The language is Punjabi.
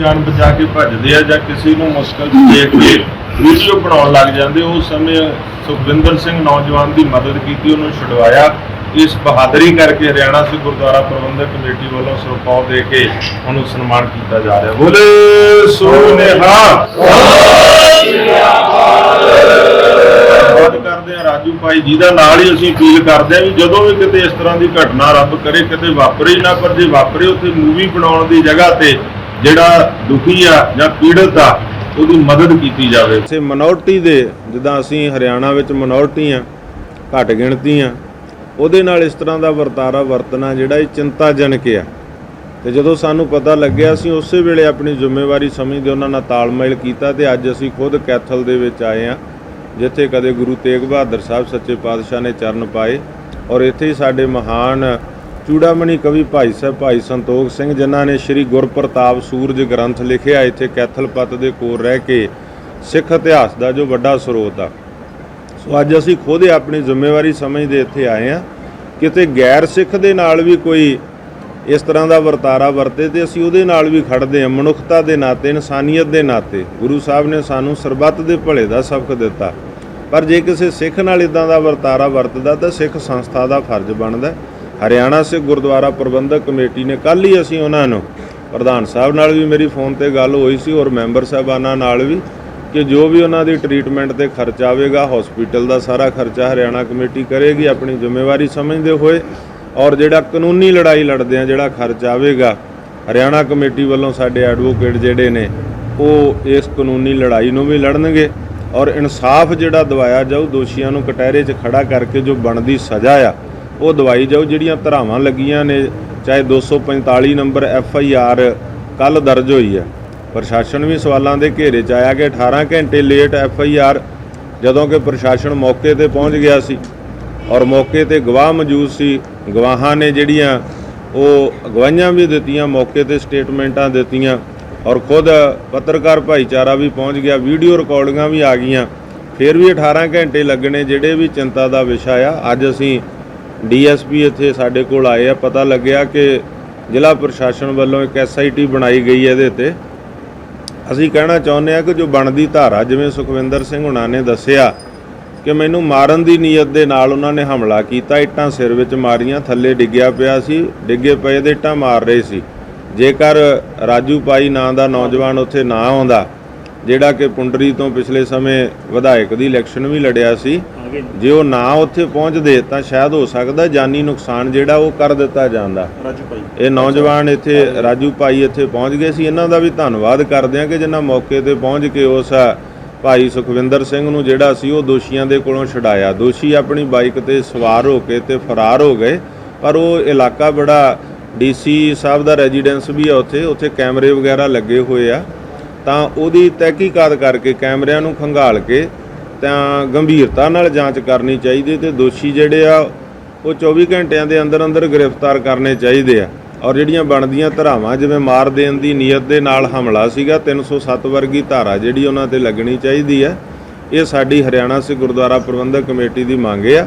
ਜਾਨ ਬਚਾ ਕੇ ਭੱਜਦੇ ਆ ਜਾਂ ਕਿਸੇ ਨੂੰ ਮੁਸ਼ਕਲ 'ਚ ਦੇਖ ਕੇ ਵੀਡੀਓ ਬਣਾਉਣ ਲੱਗ ਜਾਂਦੇ ਉਸ ਸਮੇਂ ਸੁਖਵਿੰਦਰ ਸਿੰਘ ਨੌਜਵਾਨ ਦੀ ਮਦਦ ਕੀਤੀ, ਉਹਨੂੰ ਛੁਡਵਾਇਆ। ਇਸ ਬਹਾਦਰੀ ਕਰਕੇ ਹਰਿਆਣਾ ਸਿੱਖ ਗੁਰਦੁਆਰਾ ਪ੍ਰਬੰਧਕ ਕਮੇਟੀ ਵੱਲੋਂ ਸਰਪਾਉ ਦੇ ਕੇ ਉਹਨੂੰ ਸਨਮਾਨ ਕੀਤਾ ਜਾ ਰਿਹਾ। ਬੋਲੇ ਸੋਨੇਹਾ। ਧੰਨਵਾਦ ਕਰਦੇ ਆ ਰਾਜੂ ਭਾਈ ਜੀ ਦਾ ਨਾਲ ਹੀ ਅਸੀਂ ਅਪੀਲ ਕਰਦੇ ਆ ਵੀ ਜਦੋਂ ਵੀ ਕਿਤੇ ਇਸ ਤਰ੍ਹਾਂ ਦੀ ਘਟਨਾ ਰੱਬ ਕਰੇ, ਕਿਤੇ ਵਾਪਰੇ ਨਾ, ਪਰ ਜੇ ਵਾਪਰੇ, ਉੱਥੇ ਮੂਵੀ ਬਣਾਉਣ ਦੀ ਜਗ੍ਹਾ ਤੇ ਜਿਹੜਾ ਦੁਖੀ ਆ ਜਾਂ ਪੀੜਤ ਆ, ਉਹਦੀ ਮਦਦ ਕੀਤੀ ਜਾਵੇ। ਸੇ ਮਿਨੋਰਟੀ ਦੇ, ਜਿੱਦਾਂ ਅਸੀਂ ਹਰਿਆਣਾ ਵਿੱਚ ਮਿਨੋਰਟੀ ਆ, ਘੱਟ ਗਿਣਤੀ ਆ, ਉਹਦੇ ਨਾਲ ਇਸ ਤਰ੍ਹਾਂ ਦਾ ਵਰਤਾਰਾ ਵਰਤਣਾ ਜਿਹੜਾ ਇਹ ਚਿੰਤਾਜਨਕ ਆ। ਤੇ ਜਦੋਂ ਸਾਨੂੰ ਪਤਾ ਲੱਗਿਆ, ਅਸੀਂ ਉਸੇ ਵੇਲੇ ਆਪਣੀ ਜ਼ਿੰਮੇਵਾਰੀ ਸਮਝਦੇ ਉਹਨਾਂ ਨਾਲ ਤਾਲਮੇਲ ਕੀਤਾ ਤੇ ਅੱਜ ਅਸੀਂ ਖੁਦ ਕੈਥਲ ਦੇ ਵਿੱਚ ਆਏ ਆ, ਜਿੱਥੇ ਕਦੇ ਗੁਰੂ ਤੇਗ ਬਹਾਦਰ ਸਾਹਿਬ ਸੱਚੇ ਪਾਤਸ਼ਾਹ ਨੇ ਚਰਨ ਪਾਏ ਔਰ ਇੱਥੇ ਸਾਡੇ ਮਹਾਨ ਚੂੜਾਮਣੀ ਕਵੀ ਭਾਈ ਸਾਹਿਬ, ਭਾਈ ਸੰਤੋਖ ਸਿੰਘ, ਜਿਨ੍ਹਾਂ ਨੇ ਸ੍ਰੀ ਗੁਰਪ੍ਰਤਾਪ ਸੂਰਜ ਗ੍ਰੰਥ ਲਿਖਿਆ ਇੱਥੇ ਕੈਥਲ ਪੱਤ ਦੇ ਕੋਲ ਰਹਿ ਕੇ ਸਿੱਖ ਇਤਿਹਾਸ ਦਾ ਜੋ ਵੱਡਾ ਸਰੋਤ ਆ। ਸੋ ਅੱਜ ਅਸੀਂ ਖੁਦ ਹੀ ਆਪਣੀ ਜ਼ਿੰਮੇਵਾਰੀ ਸਮਝਦੇ ਇੱਥੇ ਆਏ ਆ ਕਿਤੇ ਗੈਰ ਸਿੱਖ ਦੇ ਨਾਲ ਵੀ ਕੋਈ ਇਸ ਤਰ੍ਹਾਂ ਦਾ ਵਰਤਾਰਾ ਵਰਤੇ ਤੇ ਅਸੀਂ ਉਹਦੇ ਨਾਲ ਵੀ ਖੜਦੇ ਹਾਂ, ਮਨੁੱਖਤਾ ਦੇ ਨਾਤੇ, ਇਨਸਾਨੀਅਤ ਦੇ ਨਾਤੇ। ਗੁਰੂ ਸਾਹਿਬ ਨੇ ਸਾਨੂੰ ਸਰਬੱਤ ਦੇ ਭਲੇ ਦਾ ਸਬਕ ਦਿੱਤਾ। ਪਰ ਜੇ ਕਿਸੇ ਸਿੱਖ ਨਾਲ ਇਦਾਂ ਦਾ ਵਰਤਾਰਾ ਵਰਤਦਾ ਤਾਂ ਸਿੱਖ ਸੰਸਥਾ ਦਾ ਫਰਜ਼ ਬਣਦਾ। ਹਰਿਆਣਾ ਸਿੱਖ ਗੁਰਦੁਆਰਾ ਪ੍ਰਬੰਧਕ ਕਮੇਟੀ ਨੇ ਕੱਲ ਹੀ ਅਸੀਂ ਉਹਨਾਂ ਨੂੰ ਪ੍ਰਧਾਨ ਸਾਹਿਬ ਨਾਲ ਵੀ ਮੇਰੀ ਫੋਨ ਤੇ ਗੱਲ ਹੋਈ ਸੀ ਔਰ ਮੈਂਬਰ ਸਾਹਿਬਾਨਾਂ ਨਾਲ ਵੀ ਕਿ ਜੋ ਵੀ ਉਹਨਾਂ ਦੀ ਟ੍ਰੀਟਮੈਂਟ ਤੇ ਖਰਚਾ ਆਵੇਗਾ, ਹਸਪੀਟਲ ਦਾ ਸਾਰਾ ਖਰਚਾ ਹਰਿਆਣਾ ਕਮੇਟੀ ਕਰੇਗੀ, ਆਪਣੀ ਜ਼ਿੰਮੇਵਾਰੀ ਸਮਝਦੇ ਹੋਏ ਔਰ ਜਿਹੜਾ ਕਾਨੂੰਨੀ ਲੜਾਈ ਲੜਦੇ ਆ ਜਿਹੜਾ ਖਰਚ ਆਵੇਗਾ, ਹਰਿਆਣਾ ਕਮੇਟੀ ਵੱਲੋਂ ਸਾਡੇ ਐਡਵੋਕੇਟ ਜਿਹੜੇ ਨੇ, ਉਹ ਇਸ ਕਾਨੂੰਨੀ ਲੜਾਈ ਨੂੰ ਵੀ ਲੜਨਗੇ ਔਰ ਇਨਸਾਫ ਜਿਹੜਾ ਦਵਾਇਆ ਜਾਊ, ਦੋਸ਼ੀਆਂ ਨੂੰ ਕਟਹਿਰੇ 'ਚ ਖੜਾ ਕਰਕੇ ਜੋ ਬਣਦੀ ਸਜ਼ਾ ਆ ਉਹ ਦਵਾਈ ਜਾਊ ਜਿਹੜੀਆਂ ਧਰਾਵਾਂ ਲੱਗੀਆਂ ਨੇ, ਚਾਹੇ 245 ਨੰਬਰ ਐਫ ਆਈ ਆਰ ਕੱਲ ਦਰਜ ਹੋਈ ਹੈ। ਪ੍ਰਸ਼ਾਸਨ ਵੀ ਸਵਾਲਾਂ ਦੇ ਘੇਰੇ 'ਚ ਆਇਆ ਕਿ 18 ਘੰਟੇ ਲੇਟ ਐਫ ਆਈ ਆਰ ਜਦੋਂ ਕਿ ਪ੍ਰਸ਼ਾਸਨ ਮੌਕੇ ਤੇ ਪਹੁੰਚ ਗਿਆ ਸੀ ਔਰ ਮੌਕੇ ਤੇ ਗਵਾਹ ਮੌਜੂਦ ਸੀ। ਗਵਾਹਾਂ ਨੇ ਜਿਹੜੀਆਂ ਉਹ ਗਵਾਹੀਆਂ ਵੀ ਦਿੱਤੀਆਂ, ਮੌਕੇ ਤੇ ਸਟੇਟਮੈਂਟਾਂ ਦਿੱਤੀਆਂ ਔਰ ਖੁਦ ਪੱਤਰਕਾਰ ਭਾਈਚਾਰਾ ਵੀ ਪਹੁੰਚ ਗਿਆ, ਵੀਡੀਓ ਰਿਕਾਰਡਿੰਗਾਂ ਵੀ ਆ ਗਈਆਂ। ਫਿਰ ਵੀ 18 ਘੰਟੇ ਲੱਗਣੇ, ਜਿਹੜੇ ਵੀ ਚਿੰਤਾ ਦਾ ਵਿਸ਼ਾ ਆ, ਅੱਜ ਅਸੀਂ ਡੀਐਸਪੀ ਇੱਥੇ ਸਾਡੇ ਕੋਲ ਆਏ ਆ, ਪਤਾ ਲੱਗਿਆ ਕਿ ਜ਼ਿਲ੍ਹਾ ਪ੍ਰਸ਼ਾਸਨ ਵੱਲੋਂ ਇੱਕ ਐਸਆਈਟੀ ਬਣਾਈ ਗਈ ਹੈ ਇਹਦੇ ਤੇ। ਅਸੀਂ ਕਹਿਣਾ ਚਾਹੁੰਦੇ ਆ ਕਿ ਜੋ ਬਣਦੀ ਧਾਰਾ, ਜਿਵੇਂ ਸੁਖਵਿੰਦਰ ਸਿੰਘ ਹੁਣਾਂ ਨੇ ਦੱਸਿਆ ਕਿ ਮੈਨੂੰ ਮਾਰਨ ਦੀ ਨੀਅਤ ਦੇ ਨਾਲ ਉਹਨਾਂ ਨੇ ਹਮਲਾ ਕੀਤਾ, ਇੱਟਾਂ ਸਿਰ ਵਿੱਚ ਮਾਰੀਆਂ, ਥੱਲੇ ਡਿੱਗਿਆ ਪਿਆ ਸੀ, ਡਿੱਗੇ ਪਏ ਦੇ ਇੱਟਾਂ ਮਾਰ ਰਹੇ ਸੀ। ਜੇਕਰ ਰਾਜੂ ਪਾਈ ਨਾਂ ਦਾ ਨੌਜਵਾਨ ਉੱਥੇ ਨਾ ਆਉਂਦਾ, ਜਿਹੜਾ ਕਿ ਪੁੰਡਰੀ ਤੋਂ ਪਿਛਲੇ ਸਮੇਂ ਵਿਧਾਇਕ ਦੀ ਇਲੈਕਸ਼ਨ ਵੀ ਲੜਿਆ ਸੀ ਜੇ ਉਹ ਨਾ ਉੱਥੇ ਪਹੁੰਚਦੇ ਤਾਂ ਸ਼ਾਇਦ ਹੋ ਸਕਦਾ ਜਾਨੀ ਨੁਕਸਾਨ ਜਿਹੜਾ ਉਹ ਕਰ ਦਿੱਤਾ ਜਾਂਦਾ। ਰਾਜੂ ਭਾਈ। ਇਹ ਨੌਜਵਾਨ ਇੱਥੇ ਰਾਜੂ ਭਾਈ ਇੱਥੇ ਪਹੁੰਚ ਗਏ ਸੀ। ਇਹਨਾਂ ਦਾ ਵੀ ਧੰਨਵਾਦ ਕਰਦੇ ਹਾਂ ਕਿ ਜਿਨ੍ਹਾਂ ਮੌਕੇ ਤੇ ਪਹੁੰਚ ਕੇ ਉਸ ਭਾਈ ਸੁਖਵਿੰਦਰ ਸਿੰਘ ਨੂੰ ਜਿਹੜਾ ਸੀ ਉਹ ਦੋਸ਼ੀਆਂ ਦੇ ਕੋਲੋਂ ਛਡਾਇਆ। ਦੋਸ਼ੀ ਆਪਣੀ ਬਾਈਕ ਤੇ ਸਵਾਰ ਹੋ ਕੇ ਤੇ ਫਰਾਰ ਹੋ ਗਏ। ਪਰ ਉਹ ਇਲਾਕਾ ਬੜਾ ਡੀਸੀ ਸਾਹਿਬ ਦਾ ਰੈਜ਼ੀਡੈਂਸ ਵੀ ਆ ਉੱਥੇ। ਉੱਥੇ ਕੈਮਰੇ ਵਗੈਰਾ ਲੱਗੇ ਹੋਏ ਆ। ਤਾਂ ਉਹਦੀ ਤਹਿਕੀਕਾਤ ਕਰਕੇ ਕੈਮਰਿਆਂ ਨੂੰ ਖੰਗਾਲ ਕੇ ਤਾਂ ਗੰਭੀਰਤਾ ਨਾਲ ਜਾਂਚ ਕਰਨੀ ਚਾਹੀਦੀ ਤੇ ਦੋਸ਼ੀ ਜਿਹੜੇ ਆ, ਉਹ 24 ਘੰਟਿਆਂ ਦੇ ਅੰਦਰ ਅੰਦਰ ਗ੍ਰਿਫਤਾਰ ਕਰਨੇ ਚਾਹੀਦੇ ਆ। ਔਰ ਜਿਹੜੀਆਂ ਬਣਦੀਆਂ ਧਾਰਾਵਾਂ, ਜਿਵੇਂ ਮਾਰ ਦੇਣ ਦੀ ਨੀਅਤ ਦੇ ਨਾਲ ਹਮਲਾ ਸੀਗਾ 307 ਵਰਗੀ ਧਾਰਾ ਜਿਹੜੀ ਉਹਨਾਂ ਤੇ ਲੱਗਣੀ ਚਾਹੀਦੀ ਹੈ, ਇਹ ਸਾਡੀ ਹਰਿਆਣਾ ਸਿੱਖ ਗੁਰਦੁਆਰਾ ਪ੍ਰਬੰਧਕ ਕਮੇਟੀ ਦੀ ਮੰਗ ਆ